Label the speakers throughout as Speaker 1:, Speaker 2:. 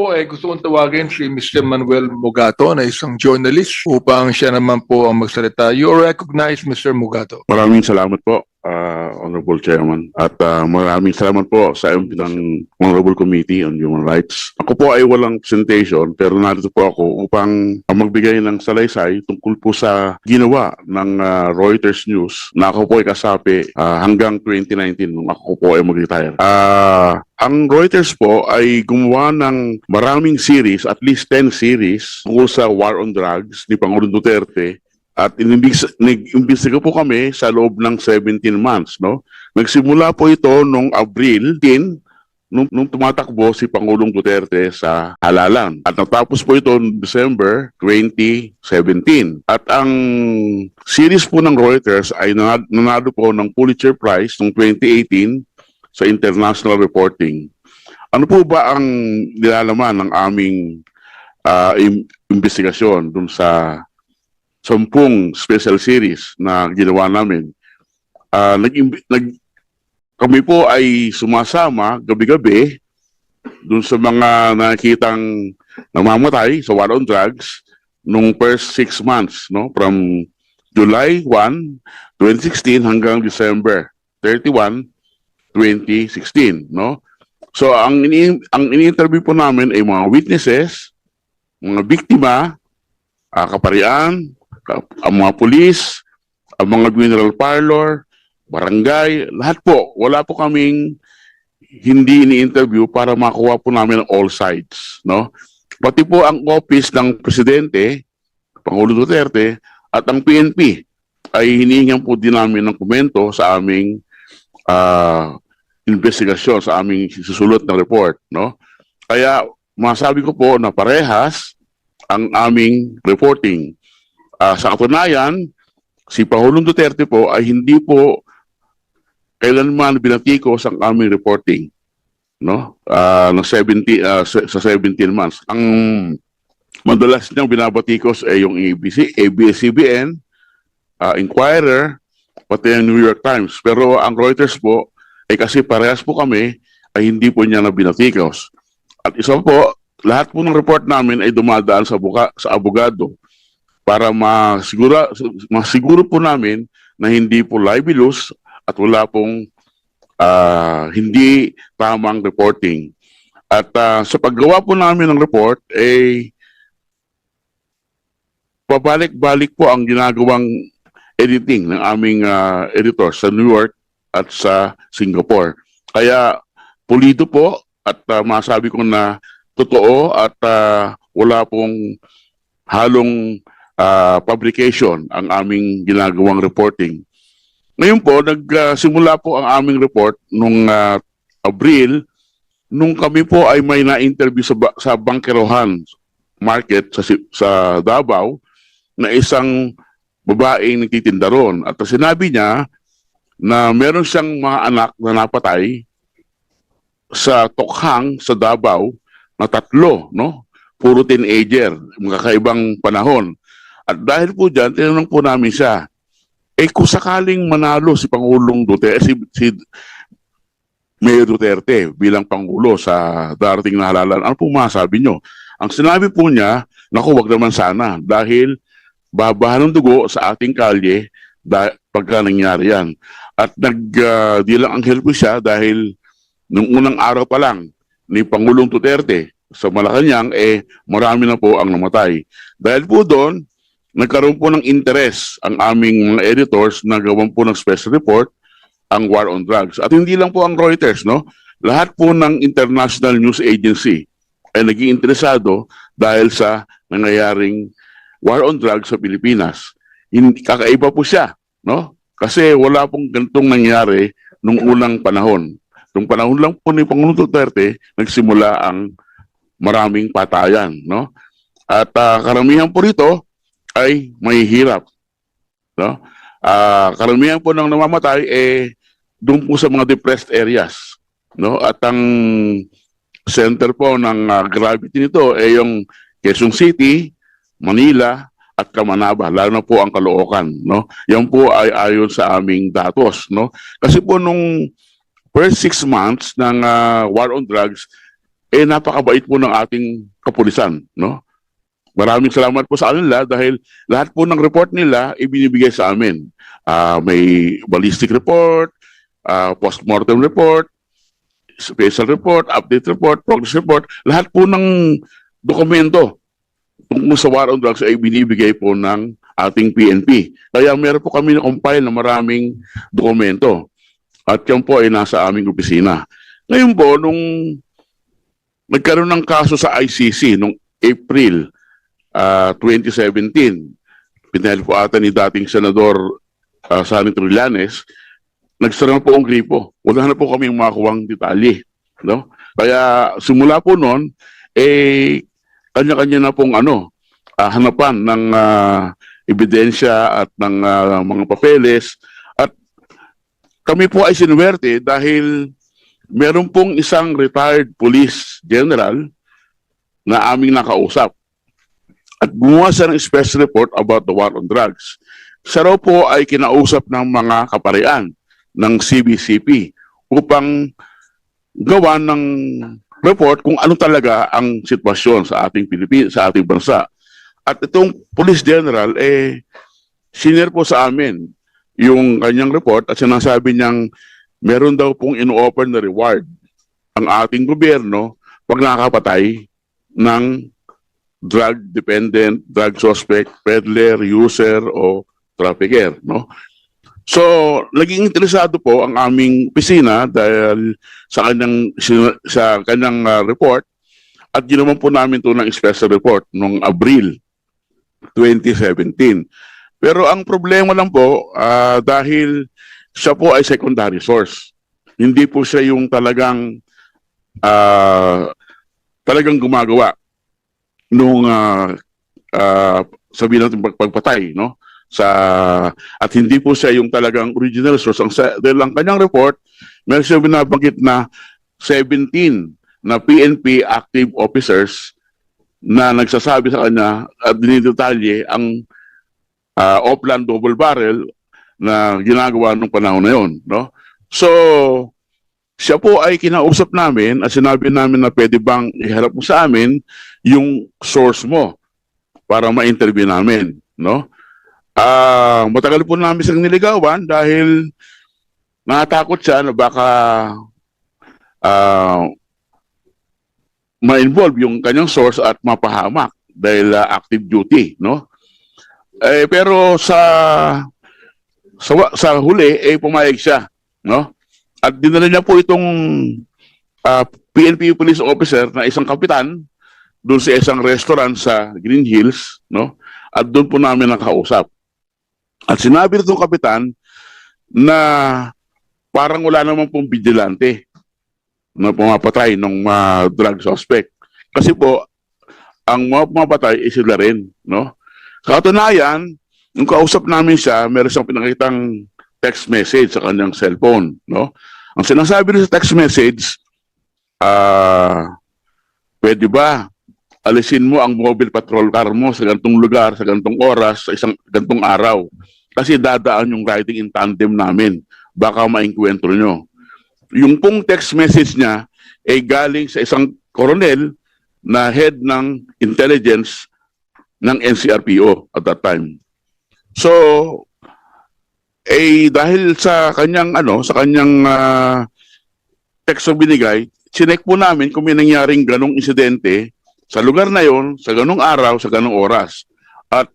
Speaker 1: po ay gusto kong tawagin si Mr. Manuel Mugato na isang journalist upang siya naman po ang magsalita. You are recognized, Mr. Mugato.
Speaker 2: Maraming salamat po, uh, Honorable Chairman. At uh, maraming salamat po sa ng Honorable Committee on Human Rights. Ako po ay walang presentation pero narito po ako upang magbigay ng salaysay tungkol po sa ginawa ng uh, Reuters News na ako po ay kasapi uh, hanggang 2019 nung ako po ay mag-retire. Uh, ang Reuters po ay gumawa ng maraming series, at least 10 series tungkol sa war on drugs ni Pangulong Duterte at nag-imbestiga po kami sa loob ng 17 months, no? Nagsimula po ito nung Abril 10, nung, nung tumatakbo si Pangulong Duterte sa halalan. At natapos po ito noong December 2017. At ang series po ng Reuters ay nanalo po ng Pulitzer Prize noong 2018 sa international reporting. Ano po ba ang nilalaman ng aming ah, im- investigasyon dun sa sampung special series na ginawa namin. Ah, nag, nag, kami po ay sumasama gabi-gabi dun sa mga nakitang namamatay sa war on drugs nung first six months, no? From July 1, 2016 hanggang December 31, 2016, no? So ang ini ang ini-interview po namin ay mga witnesses, mga biktima, ah, kaparian, ka- ang mga pulis, ang mga funeral parlor, barangay, lahat po. Wala po kaming hindi ini-interview para makuha po namin all sides, no? Pati po ang office ng presidente, Pangulo Duterte, at ang PNP ay hinihingan po din namin ng komento sa aming ah, investigasyon, sa aming susulot na report, no? Kaya masabi ko po na parehas ang aming reporting. Ah, sa katunayan, si Pangulong Duterte po ay hindi po kailanman binatikos ang aming reporting no? Ah, ng 70 ah, sa sa 17 months. Ang madalas niyang binabatikos ay yung ABC ABS-CBN ah, Inquirer pati ang New York Times. Pero ang Reuters po ay kasi parehas po kami ay hindi po niya na binatikos. At isa po lahat po ng report namin ay dumadaan sa buka, sa abogado para masigura masiguro po namin na hindi po libelous at wala pong ah, hindi tamang reporting. At ah, sa paggawa po namin ng report, eh, pabalik-balik po ang ginagawang editing ng aming ah, editor sa New York at sa Singapore. Kaya pulido po at ah, masabi ko na totoo at ah, wala pong halong ah, publication ang aming ginagawang reporting. Ngayon po, nagsimula po ang aming report nung ah, Abril, nung kami po ay may na-interview sa, sa Bangkerohan Market sa, sa Davao na isang babaeng nagtitinda ron. At sinabi niya na meron siyang mga anak na napatay sa Tokhang sa Davao na tatlo, no? Puro teenager, mga kaibang panahon. At dahil po dyan, tinanong po namin siya, eh kung sakaling manalo si Pangulong Duterte, si, si Mayor Duterte bilang Pangulo sa darating na halalan, ano po masabi nyo? Ang sinabi po niya, naku, wag naman sana dahil babahan ng dugo sa ating kalye da, pagka nangyari yan. At nag, uh, di lang ang help siya dahil nung unang araw pa lang ni Pangulong Duterte sa Malacanang, eh marami na po ang namatay. Dahil po doon, nagkaroon po ng interest ang aming mga editors na gawan po ng special report ang war on drugs. At hindi lang po ang Reuters, no? Lahat po ng international news agency ay naging interesado dahil sa nangyayaring war on drugs sa Pilipinas. Hindi, kakaiba po siya, no? Kasi wala pong ganitong nangyari nung unang panahon. Nung panahon lang po ni Pangulong Duterte, nagsimula ang maraming patayan, no? At ah, karamihan po rito ay may hirap. No? Ah, karamihan po ng namamatay eh doon po sa mga depressed areas, no? At ang center po ng ah, gravity nito ay yung Quezon City, Manila at Kamanaba, lalo na po ang Caloocan, no? Yan po ay ayon sa aming datos, no? Kasi po nung first six months ng ah, war on drugs, eh napakabait po ng ating kapulisan, no? Maraming salamat po sa kanila dahil lahat po ng report nila ibinibigay sa amin. Ah, may ballistic report, ah, postmortem report, special report, update report, progress report, lahat po ng dokumento tungkol sa war on drugs ay binibigay po ng ating PNP. Kaya meron po kami na-compile na maraming dokumento. At yan po ay nasa aming opisina. Ngayon po, nung nagkaroon ng kaso sa ICC nung April ah, 2017, pinahal po ata ni dating Senador uh, Sani Trillanes, nagsara na po ang gripo. Wala na po kami makuwang detalye. No? Kaya simula po noon, eh, kanya-kanya na pong ano, ah, hanapan ng ah, ebidensya at ng ah, mga papeles. At kami po ay sinuwerte dahil meron pong isang retired police general na aming nakausap. At gumawa siya ng special report about the war on drugs. Siya raw po ay kinausap ng mga kaparian ng CBCP upang gawa ng report kung ano talaga ang sitwasyon sa ating Pilipinas, sa ating bansa. At itong Police General, eh, senior po sa amin yung kanyang report at sinasabi niyang meron daw pong in-offer na reward ang ating gobyerno pag nakakapatay ng drug-dependent, drug suspect, peddler, user, o trafficker, no? So, naging interesado po ang aming opisina dahil sa kanyang sa kanyang ah, report at ginawan po namin to ng special report noong Abril 2017. Pero ang problema lang po ah, dahil siya po ay secondary source. Hindi po siya yung talagang ah, talagang gumagawa nung uh, sabihin natin pag- pagpatay no? Sa at hindi po siya yung talagang original source. Ang sa, dahil ang kanyang report meron siya binabanggit na 17 na PNP active officers na nagsasabi sa kanya at dinidetalye ang uh, Oplan double barrel na ginagawa nung panahon na yon no? So siya po ay kinausap namin at sinabi namin na pwede bang iharap mo sa amin yung source mo para ma-interview namin, no? Ah, matagal po namin siyang niligawan dahil natatakot siya na baka ah ma-involve yung kanyang source at mapahamak dahil ah, active duty, no? Eh pero sa sa, sa huli eh pumayag siya, no? At dinala niya po itong ah, PNP police officer na isang kapitan doon sa isang restaurant sa Green Hills, no? At doon po namin nakausap. At sinabi nitong kapitan na parang wala naman pong vigilante na pumapatay ng mga drug suspect. Kasi po, ang mga pumapatay ay sila rin, no? Sa katunayan, nung kausap namin siya, meron siyang pinakitang text message sa kanyang cellphone, no? Ang sinasabi rin sa text message, ah, pwede ba alisin mo ang mobile patrol car mo sa gantong lugar, sa gantong oras, sa isang gantong araw. Kasi dadaan yung riding in tandem namin. Baka mainkwentro nyo. Yung pong text message niya ay galing sa isang koronel na head ng intelligence ng NCRPO at that time. So, eh dahil sa kanyang ano, sa kanyang ah, text binigay, sinek po namin kung may nangyaring ganong insidente sa lugar na yon, sa ganong araw, sa ganong oras. At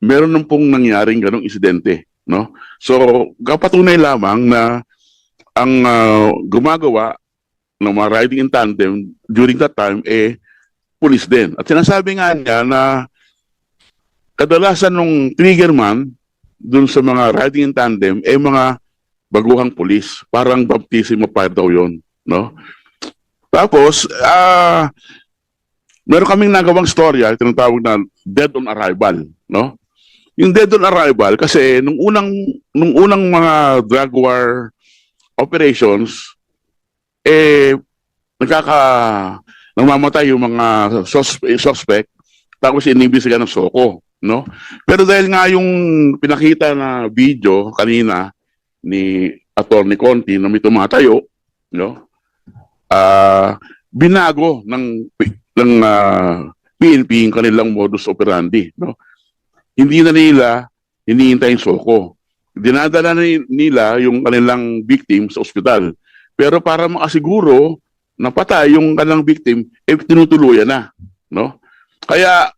Speaker 2: meron nang pong nangyaring ganong insidente, no? So, kapatunay lamang na ang ah, gumagawa ng mga riding in tandem during that time eh police din. At sinasabi nga niya na kadalasan nung trigger man dun sa mga riding in tandem eh mga baguhang pulis. Parang baptism of fire daw yun, no? Tapos, ah, meron kaming nagawang storya, tinatawag na dead on arrival, no? Yung dead on arrival kasi nung unang nung unang mga drug war operations eh nagkaka namamatay yung mga sus- suspect tapos inibisigan ng soko, no? Pero dahil nga yung pinakita na video kanina ni Attorney Conti na may tumatayo, no? Ah, binago ng ng ah, PNP yung kanilang modus operandi, no? Hindi na nila hinihintay yung soko. Dinadala na ni- nila yung kanilang victim sa ospital. Pero para makasiguro na patay yung kanilang victim, eh tinutuluyan na, no? Kaya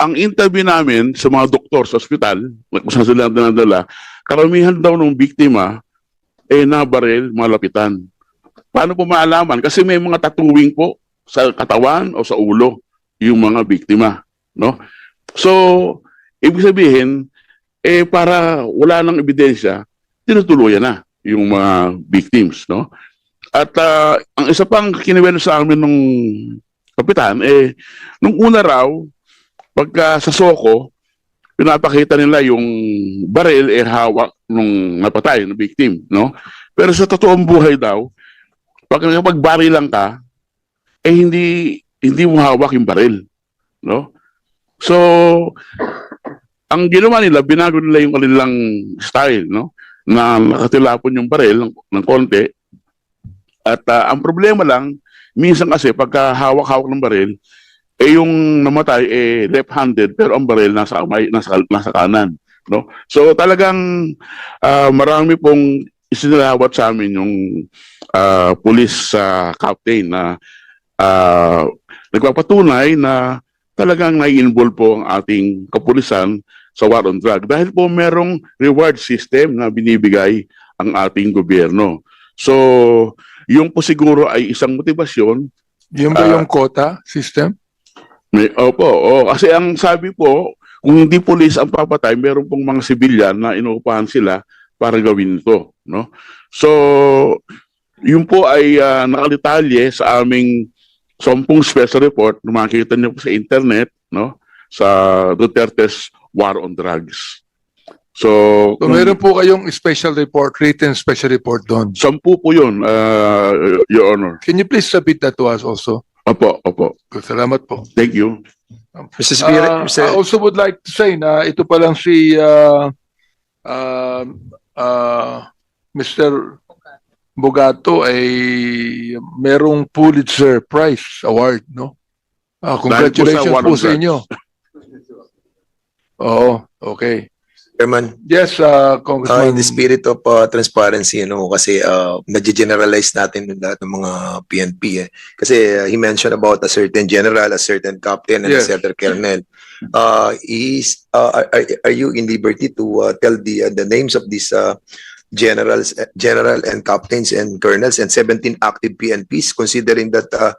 Speaker 2: ang interview namin sa mga doktor sa ospital, kung saan sila dinadala, karamihan daw ng biktima eh nabaril, malapitan. Paano po maalaman? Kasi may mga tattooing po sa katawan o sa ulo yung mga biktima, no? So, ibig sabihin, eh para wala nang ebidensya, tinutuluyan na yung mga victims, no? At ah, ang isa pang kiniwento sa amin ng kapitan, eh, nung una raw, pagka sa Soko, pinapakita nila yung baril eh hawak nung napatay na victim, no? Pero sa totoong buhay daw, pag nakapag lang ka, eh hindi hindi mo hawak yung baril, no? So, ang ginawa nila, binago nila yung kanilang style, no? Na nakatilapon yung baril ng, ng konti. At ah, ang problema lang, minsan kasi pagka hawak-hawak ng baril, eh yung namatay eh left-handed pero ang baril nasa kamay nasa nasa kanan no so talagang ah, marami pong isinalawat sa amin yung ah, police ah, captain na ah, nagpapatunay na talagang nai-involve po ang ating kapulisan sa war on drug dahil po merong reward system na binibigay ang ating gobyerno so yung po siguro ay isang motibasyon
Speaker 1: Yung ba
Speaker 2: Ah.
Speaker 1: yung quota system?
Speaker 2: May, opo, oh, kasi ang sabi po, kung hindi pulis ang papatay, meron pong mga sibilyan na inuupahan sila para gawin ito, no? So, yun po ay ah, nakalitalye sa aming sampung special report na makikita niyo po sa internet, no? Sa Duterte's War on Drugs. So,
Speaker 1: So, meron po kayong special report, written special report doon.
Speaker 2: sampu po yun, ah, Your Honor.
Speaker 1: Can you please submit that to us also?
Speaker 2: Opo, opo.
Speaker 1: Salamat po.
Speaker 2: Thank you.
Speaker 3: Mr. Spirit,
Speaker 1: Uh, I
Speaker 3: Mr.
Speaker 1: also would like to say na ito pa lang si uh, uh, uh, Mr. Bogato ay merong Pulitzer Prize Award, no? Ah,
Speaker 2: Dahil po sa
Speaker 1: congratulations po sa inyo. Oo, okay.
Speaker 3: Chairman,
Speaker 1: Yes, uh,
Speaker 3: uh,
Speaker 1: Congressman.
Speaker 3: in the spirit of uh, transparency, ano, kasi uh, nadge-generalize natin yung lahat ng mga PNP. Eh. Kasi uh, he mentioned about a certain general, a certain captain, and
Speaker 1: Yes.
Speaker 3: a certain colonel. Uh, is, uh, are, are- are you in liberty to uh, tell the uh, the names of these uh, generals, uh, general and captains and colonels and 17 active PNPs, considering that uh,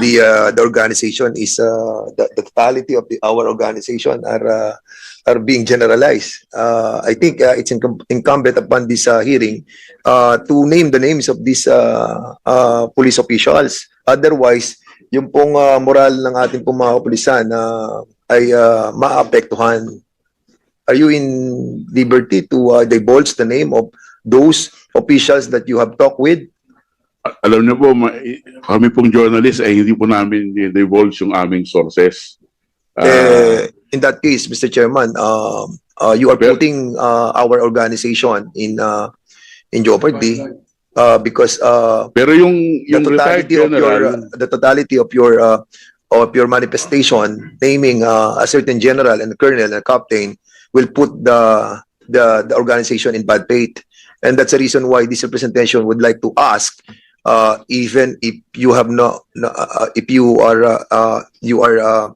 Speaker 3: the uh, the organization is uh, the, the totality of the, our organization are uh, are being generalized. Uh, I think uh, it's incum- incumbent upon this uh, hearing uh, to name the names of these uh, uh, police officials. Otherwise, yung pong uh, moral ng ating pong mga kapulisan uh, ay uh, maapektuhan. Are you in liberty to uh, divulge the name of those officials that you have talked with?
Speaker 2: alam niyo po, kami pong journalist ay hindi po namin divulge yung aming sources. Ah,
Speaker 3: Eh, in that case, Mr. Chairman, um, uh, you are
Speaker 2: Well-
Speaker 3: putting uh, our organization in uh, in jeopardy uh, because uh,
Speaker 2: pero yung
Speaker 3: the
Speaker 2: yung retired
Speaker 3: totality of your uh, the totality of your uh, of your manifestation naming uh, a certain general and a colonel and a captain will put the the the organization in bad faith and that's the reason why this representation would like to ask uh, even if you have no, no uh, if you are uh, uh, you are uh,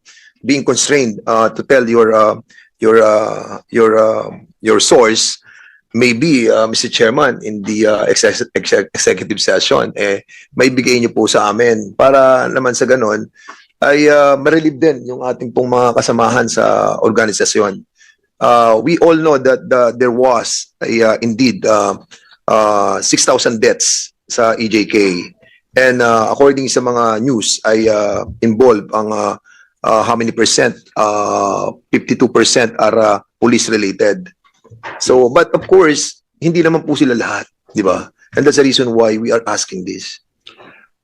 Speaker 3: being constrained uh, to tell your uh, your uh, your uh, your source maybe uh, Mr. Chairman in the uh, exec- exec- executive session eh may bigay niyo po sa amin para naman sa ganon ay uh, ma-relieve din yung ating pong mga kasamahan sa organisasyon. Uh, we all know that the, there was a, uh, indeed uh, uh, 6,000 deaths sa EJK. And uh, according sa mga news ay uh, involved ang uh, uh, how many percent? Uh, 52% are uh, police related. So, but of course, hindi naman po sila lahat, di ba? And that's the reason why we are asking this.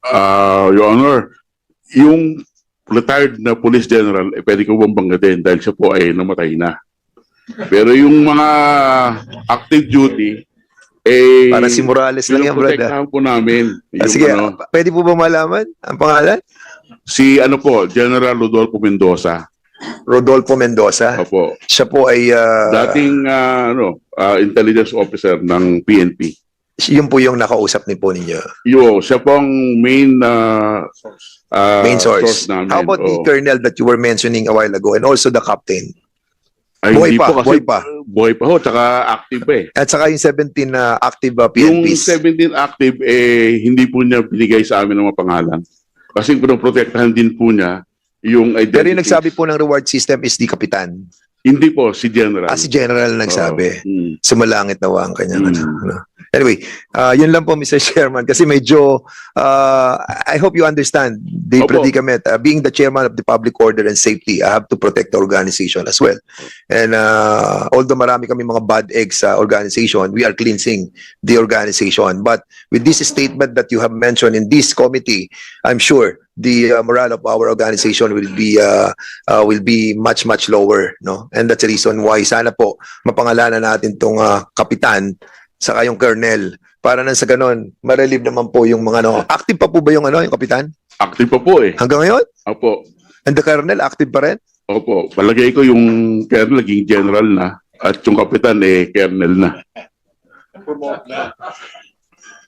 Speaker 2: ah, Your Honor, yung retired na police general, eh, pwede ko bang banggatin dahil siya po ay namatay na. Pero yung mga active duty, Eh,
Speaker 3: Para si Morales lang yan, brother.
Speaker 2: pinoprotektahan po namin.
Speaker 3: Ah,
Speaker 2: Yung
Speaker 3: sige,
Speaker 2: ano,
Speaker 3: pwede po ba malaman ang pangalan?
Speaker 2: si ano po, General Rodolfo Mendoza.
Speaker 3: Rodolfo Mendoza.
Speaker 2: Opo.
Speaker 3: Siya po ay ah,
Speaker 2: Dating ah, ano, ah, intelligence officer ng PNP.
Speaker 3: yun po yung nakausap ni po ninyo.
Speaker 2: Yo, siya po ang main ah, ah,
Speaker 3: Main source.
Speaker 2: namin.
Speaker 3: How about the
Speaker 2: Oo.
Speaker 3: colonel that you were mentioning a while ago and also the captain?
Speaker 2: Ay,
Speaker 3: Buhay pa,
Speaker 2: po kasi,
Speaker 3: buhay pa.
Speaker 2: Buhay pa ho, tsaka active eh.
Speaker 3: At saka yung 17 na active uh,
Speaker 2: Yung
Speaker 3: PNPs.
Speaker 2: 17 active, eh, hindi po niya binigay sa amin ng mga pangalan. Kasi pinoprotektahan din po niya yung identity.
Speaker 3: Pero yung nagsabi po ng reward system is the kapitan.
Speaker 2: Hindi po, si General.
Speaker 3: Ah, si General nagsabi.
Speaker 2: Oo. Mm.
Speaker 3: Sumalangit na ang kanyang
Speaker 2: Mm.
Speaker 3: ano, ano. Anyway, uh, yun lang po Mr. Chairman kasi medyo uh, I hope you understand the
Speaker 2: Opo.
Speaker 3: predicament. Uh, being the chairman of the public order and safety, I have to protect the organization as well. And uh, although marami kami mga bad eggs sa organization, we are cleansing the organization. But with this statement that you have mentioned in this committee, I'm sure the uh, morale of our organization will be uh, uh, will be much much lower no and that's the reason why sana po mapangalanan natin tong uh, kapitan saka yung colonel para nang sa ganon ma-relieve naman po yung mga ano active pa po ba yung ano yung kapitan
Speaker 2: Active pa po eh.
Speaker 3: hanggang ngayon
Speaker 2: Opo.
Speaker 3: and the colonel active pa rin
Speaker 2: Opo. Palagay ko yung colonel naging general na at yung kapitan eh colonel na.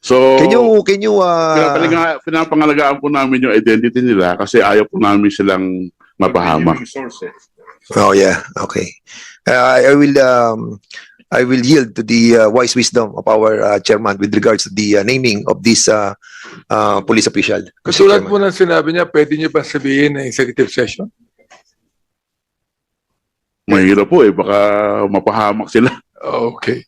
Speaker 2: So,
Speaker 3: can you can you uh,
Speaker 2: pinapalaga- pinapangalagaan po namin yung identity nila kasi ayaw po namin silang mapahamak.
Speaker 3: oh yeah okay uh, I will um, I will yield to the uh, wise wisdom of our uh, chairman with regards to the uh, naming of this uh, uh, police official.
Speaker 1: Katulad po ng sinabi niya, pwede niyo ba sabihin na executive session?
Speaker 2: Mahirap po eh, baka mapahamak sila.
Speaker 1: Okay.